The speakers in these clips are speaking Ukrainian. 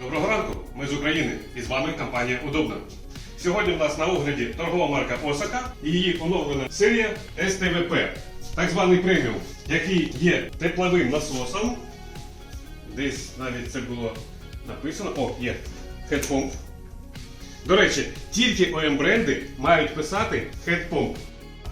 Доброго ранку, ми з України і з вами компанія Удобна. Сьогодні в нас на огляді торгова марка Осака і її оновлена серія СТВП, так званий преміум, який є тепловим насосом. Десь навіть це було написано. О, є хедпомп. До речі, тільки ОМ бренди мають писати хедпомп.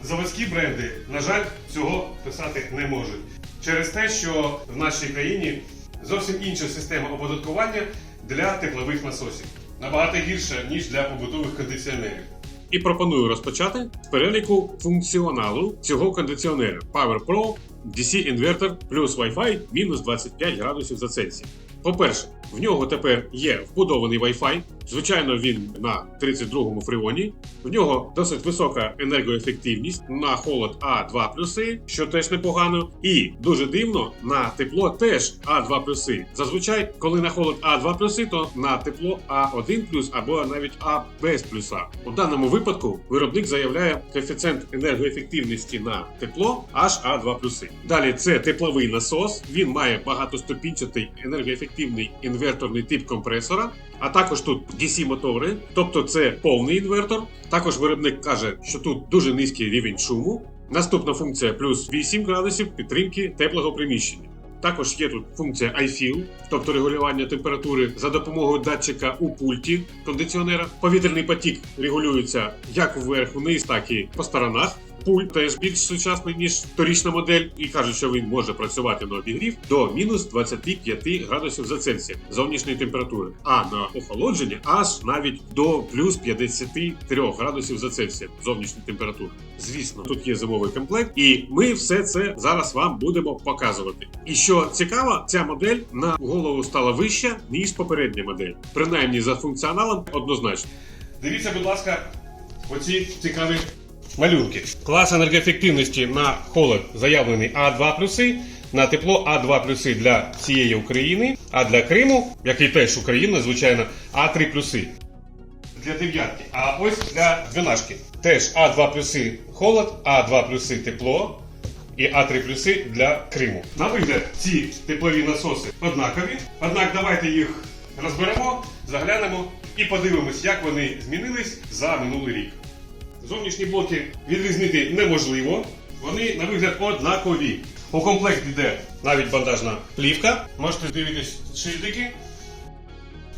Заводські бренди, на жаль, цього писати не можуть. Через те, що в нашій країні зовсім інша система оподаткування для теплових насосів. Набагато гірше ніж для побутових кондиціонерів. І пропоную розпочати з переліку функціоналу цього кондиціонера Power Pro DC інвертор плюс Wi-Fi мінус 25 градусів за Цельсієм. По-перше, в нього тепер є вбудований Wi-Fi. Звичайно, він на 32-му фреоні. В нього досить висока енергоефективність на холод А2 плюси, що теж непогано. І дуже дивно, на тепло теж А2 плюси. Зазвичай, коли на холод А2 плюси, то на тепло А1 плюс або навіть А без плюса. У даному випадку виробник заявляє коефіцієнт енергоефективності на тепло аж А2 плюси. Далі це тепловий насос. Він має багатоступінчатий енергоефективний інверторний тип компресора. А також тут DC мотори, тобто це повний інвертор. Також виробник каже, що тут дуже низький рівень шуму. Наступна функція плюс 8 градусів підтримки теплого приміщення. Також є тут функція iFeel, тобто регулювання температури за допомогою датчика у пульті кондиціонера. Повітряний потік регулюється як вверх, вниз, так і по сторонах. Пульт теж більш сучасний ніж торічна модель, і кажуть, що він може працювати на обігрів до мінус 25 градусів за Цельсієм зовнішньої температури, а на охолодження аж навіть до плюс 53 градусів за Цельсієм зовнішньої температури. Звісно, тут є зимовий комплект, і ми все це зараз вам будемо показувати. І що цікаво, ця модель на голову стала вища ніж попередня модель, принаймні за функціоналом однозначно. Дивіться, будь ласка, оці цікаві малюнки. Клас енергоефективності на холод заявлений А2 плюси, на тепло А2 плюси для цієї України, а для Криму, який теж Україна, звичайно, А3 плюси. Для дев'ятки. А ось для дванашки. Теж А2 плюси холод, А2 плюси тепло і А3 плюси для Криму. На вигляд ці теплові насоси однакові. Однак давайте їх розберемо, заглянемо і подивимось, як вони змінились за минулий рік. Зовнішні блоки відрізнити неможливо, вони на вигляд однакові. У комплекті йде навіть бандажна плівка. Можете дивитись шильдики.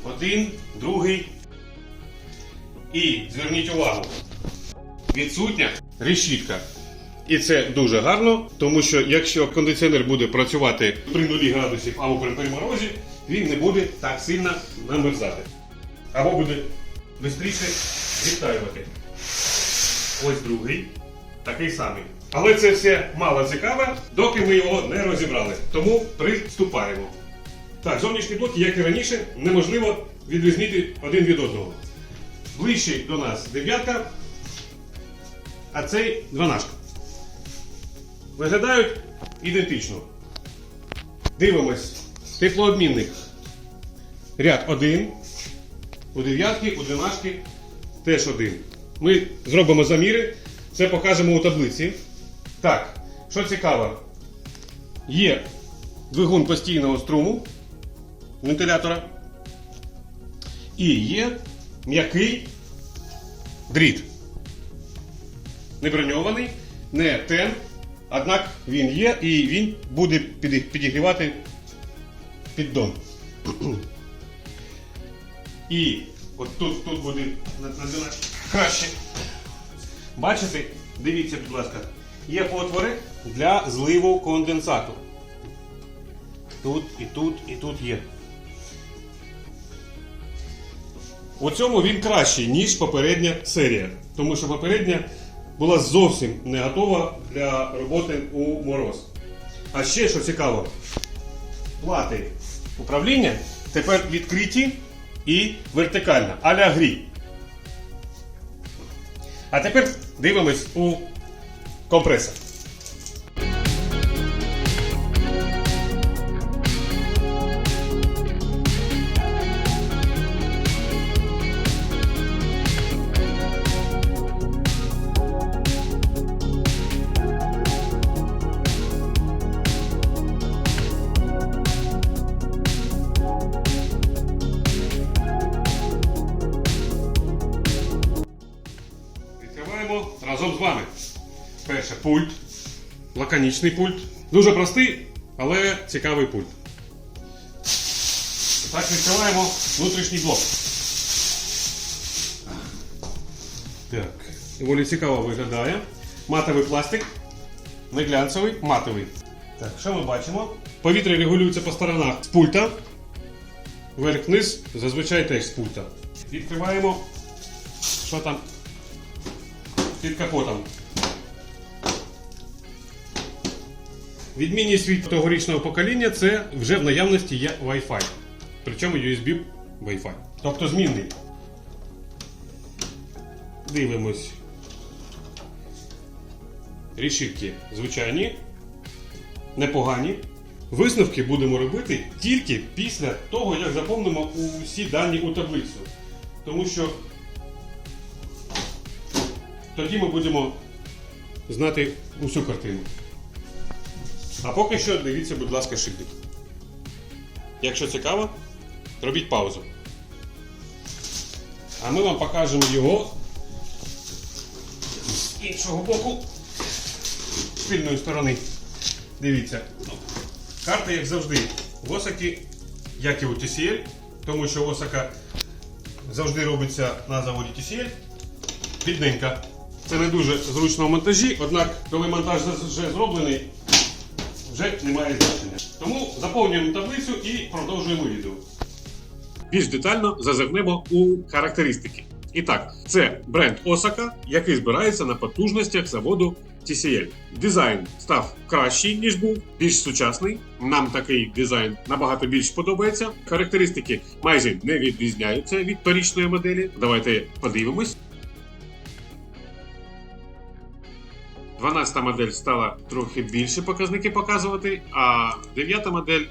Один, другий. І зверніть увагу, відсутня решітка. І це дуже гарно, тому що якщо кондиціонер буде працювати при нулі градусів або при переморозі, він не буде так сильно намерзати. Або буде швидше відтаювати. Ось другий, такий самий. Але це все мало цікаве, доки ми його не розібрали. Тому приступаємо. Так, зовнішні блоки, як і раніше, неможливо відрізнити один від одного. Ближчий до нас дев'ятка, а цей дванашка. Виглядають ідентично. Дивимось. Теплообмінник. Ряд 1. У дев'ятки, у дванашки теж один. Ми зробимо заміри, це покажемо у таблиці. Так, що цікаво, є двигун постійного струму вентилятора. І є м'який дріт. Не броньований, не тен, однак він є і він буде піді- підігрівати піддон. І от тут, тут буде на, краще. Бачите, дивіться, будь ласка, є отвори для зливу конденсату. Тут і тут, і тут є. У цьому він кращий, ніж попередня серія. Тому що попередня була зовсім не готова для роботи у мороз. А ще що цікаво, плати управління тепер відкриті і вертикально, а-ля грі. А тепер дивимось у компресор. Пульт. Лаконічний пульт. Дуже простий, але цікавий пульт. Так, відкриваємо внутрішній блок. Так, доволі цікаво виглядає. Матовий пластик. Не глянцевий, матовий. Так, що ми бачимо? Повітря регулюється по сторонах з пульта. Вверх-вниз, зазвичай теж з пульта. Відкриваємо, що там під капотом. Відмінність від тогорічного покоління це вже в наявності є Wi-Fi. Причому USB Wi-Fi. Тобто змінний. Дивимось. Рішівки звичайні, непогані. Висновки будемо робити тільки після того, як заповнимо усі дані у таблицю. Тому що тоді ми будемо знати усю картину. А поки що дивіться, будь ласка, шильдик. Якщо цікаво, робіть паузу. А ми вам покажемо його з іншого боку, спільної сторони. Дивіться. Карта, як завжди, в Осакі, як і у TCL, тому що Осака завжди робиться на заводі TCL. Бідненька. Це не дуже зручно в монтажі, однак, коли монтаж вже зроблений, вже немає значення. Тому заповнюємо таблицю і продовжуємо відео. Більш детально зазирнемо у характеристики. І так, це бренд Osaka, який збирається на потужностях заводу TCL. Дизайн став кращий, ніж був, більш сучасний. Нам такий дизайн набагато більш подобається. Характеристики майже не відрізняються від торічної моделі. Давайте подивимось. 12 модель стала трохи більше показники показувати, а 9-та модель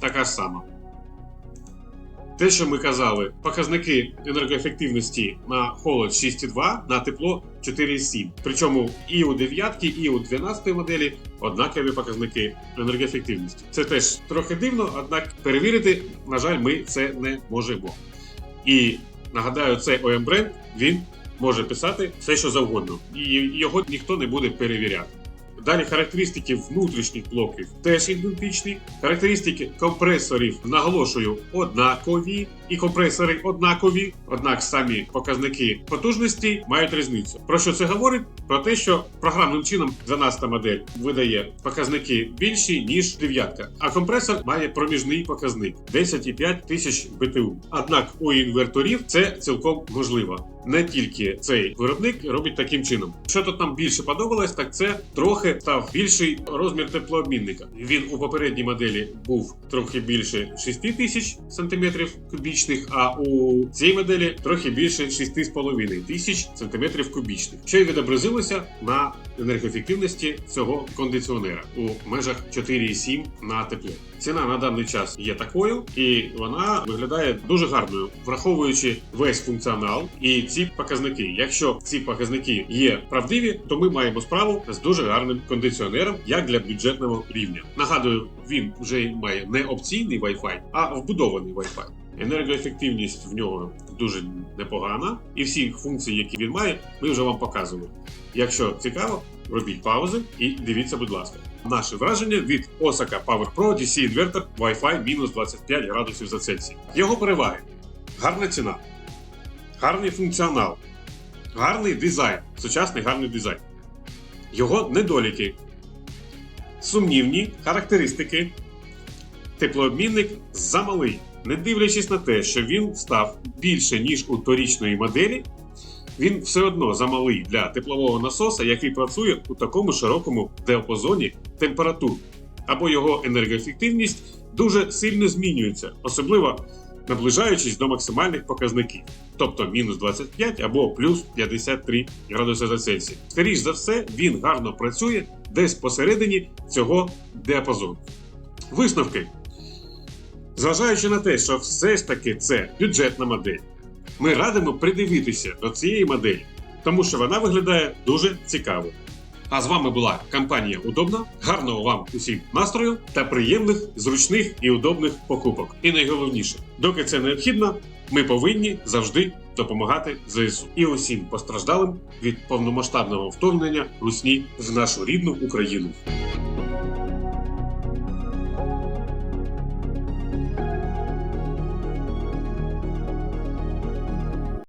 така ж сама. Те, що ми казали, показники енергоефективності на холод 6,2, на тепло 4,7. Причому і у 9, і у 12 моделі однакові показники енергоефективності. Це теж трохи дивно, однак перевірити, на жаль, ми це не можемо. І нагадаю, цей OM бренд він може писати все, що завгодно, і його ніхто не буде перевіряти. Далі характеристики внутрішніх блоків теж ідентичні. Характеристики компресорів, наголошую, однакові, і компресори однакові, однак самі показники потужності мають різницю. Про що це говорить? Про те, що програмним чином 12 модель видає показники більші, ніж дев'ятка, а компресор має проміжний показник 10,5 тисяч БТУ. Однак у інверторів це цілком можливо. Не тільки цей виробник робить таким чином. Що тут нам більше подобалось, так це трохи став більший розмір теплообмінника. Він у попередній моделі був трохи більше 6 тисяч сантиметрів кубічних, а у цій моделі трохи більше 6,5 тисяч сантиметрів кубічних, що й відобразилося на енергоефективності цього кондиціонера у межах 4,7 на тепло. Ціна на даний час є такою, і вона виглядає дуже гарною, враховуючи весь функціонал і ці показники. Якщо ці показники є правдиві, то ми маємо справу з дуже гарним кондиціонером, як для бюджетного рівня. Нагадую, він вже має не опційний Wi-Fi, а вбудований Wi-Fi. Енергоефективність в нього дуже непогана, і всі функції, які він має, ми вже вам показували. Якщо цікаво, робіть паузи і дивіться, будь ласка. Наше враження від Osaka Power Pro DC інвертор Wi-Fi мінус 25 градусів за Цельсій. Його переваги: гарна ціна, гарний функціонал, гарний дизайн, сучасний гарний дизайн. Його недоліки, сумнівні характеристики. Теплообмінник замалий, не дивлячись на те, що він став більше ніж у торічної моделі, він все одно замалий для теплового насоса, який працює у такому широкому діапазоні температур, або його енергоефективність дуже сильно змінюється, особливо наближаючись до максимальних показників, тобто мінус 25 або плюс 53 градуси за Цельсій. Скоріш за все, він гарно працює десь посередині цього діапазону. Висновки. Зважаючи на те, що все ж таки це бюджетна модель, ми радимо придивитися до цієї моделі, тому що вона виглядає дуже цікаво. А з вами була компанія Удобна. Гарного вам усім настрою та приємних, зручних і удобних покупок. І найголовніше, доки це необхідно, ми повинні завжди допомагати ЗСУ і усім постраждалим від повномасштабного вторгнення Русні в нашу рідну Україну.